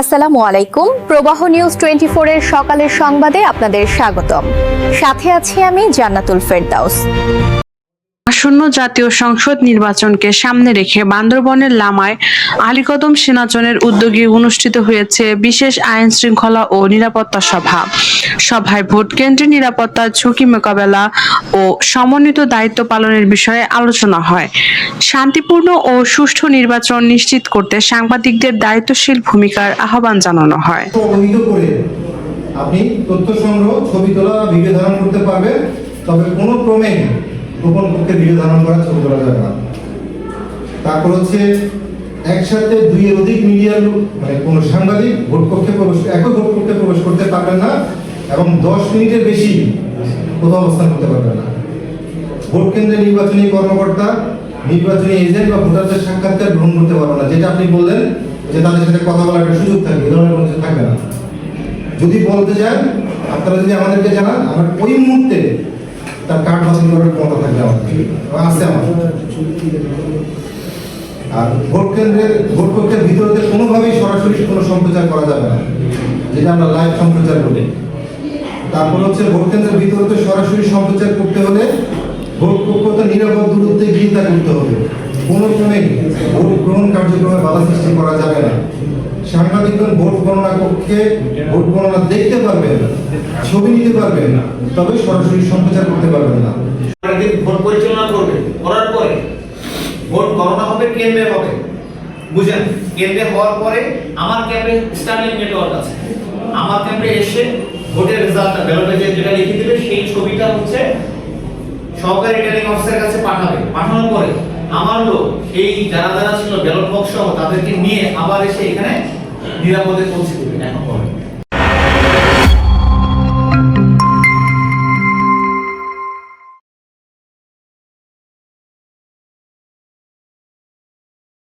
আসসালামু আলাইকুম। প্রবাহ নিউজ টোয়েন্টি এর সকালের সংবাদে আপনাদের স্বাগতম। সাথে আছি আমি জান্নাতুল ফেরদাউস। আসন্ন জাতীয় সংসদ নির্বাচনকে সামনে রেখে বান্দরবনের লামায় আলীকদম সেনাচনের উদ্যোগে অনুষ্ঠিত হয়েছে বিশেষ আইন শৃঙ্খলা ও নিরাপত্তা সভা। সভায় ভোট কেন্দ্রের নিরাপত্তার ঝুঁকি মোকাবেলা ও সমন্বিত দায়িত্ব পালনের বিষয়ে আলোচনা হয়। শান্তিপূর্ণ ও সুষ্ঠু নির্বাচন নিশ্চিত করতে সাংবাদিকদের দায়িত্বশীল ভূমিকার আহ্বান জানানো হয়। আপনি তথ্য সংগ্রহ, ছবি তোলা ভিডিও ধারণ করতে পারবেন, তবে কোনো ক্রমে গোপন কক্ষে ভিডিও ধারণ করা ছবি তোলা যাবে না। তারপর হচ্ছে একসাথে দুই অধিক মিডিয়ার মানে কোনো সাংবাদিক ভোট কক্ষে প্রবেশ, একই ভোট কক্ষে প্রবেশ করতে পারবেন না এবং দশ মিনিটের বেশি কোথাও অবস্থান করতে পারবেন না। ভোট কেন্দ্রে নির্বাচনী কর্মকর্তা, নির্বাচনী এজেন্ট বা ভোটারদের সাক্ষাৎকার গ্রহণ করতে পারবে না। যেটা আপনি বললেন যে তাদের সাথে কথা বলার একটা সুযোগ থাকবে, এ ধরনের কোনো থাকবে না। যদি বলতে চান আপনারা যদি আমাদেরকে জানান, আমরা ওই মুহূর্তে তার কার্ড বাতিল করার ক্ষমতা থাকবে আমাদের এবং আছে আর ভোট কেন্দ্রের ভোট কক্ষের ভিতরে কোনোভাবেই সরাসরি কোনো সম্প্রচার করা যাবে না, যেটা আমরা লাইভ সম্প্রচার করি তারপর হচ্ছে ভোট কেন্দ্রের ভিতরে সরাসরি সম্প্রচার করতে হলে ভোট কক্ষতে নিরাপদ দূরত্বে গিয়ে তা করতে হবে। কোনো ক্রমে ভোট গ্রহণ কার্যক্রমে বাধা সৃষ্টি করা যাবে না। সাংবাদিকগণ ভোট গণনা কক্ষে ভোট গণনা দেখতে পারবেন ছবি নিতে পারবেন তবে সরাসরি সম্প্রচার করতে পারবেন না। ভোট পরিচালনা করবে, করার পরে ভোট গণনা হবে কেন্দ্রে হবে। বুঝেন, কেন্দ্রে হওয়ার পরে আমার ক্যাম্পে স্টার্লিং নেটওয়ার্ক আছে। আমার ক্যাম্পে এসে ভোটের রেজাল্টটা ব্যালটে যেটা লিখে দেবে, সেই ছবিটা হচ্ছে সহকারী রিটার্নিং অফিসারের কাছে পাঠাবে। পাঠানোর পরে আমার লোক, এই যারা যারা ছিল ব্যালট বক্স সহ, তাদেরকে নিয়ে আবার এসে এখানে নিরাপদে পৌঁছে দেবে। এখন হবে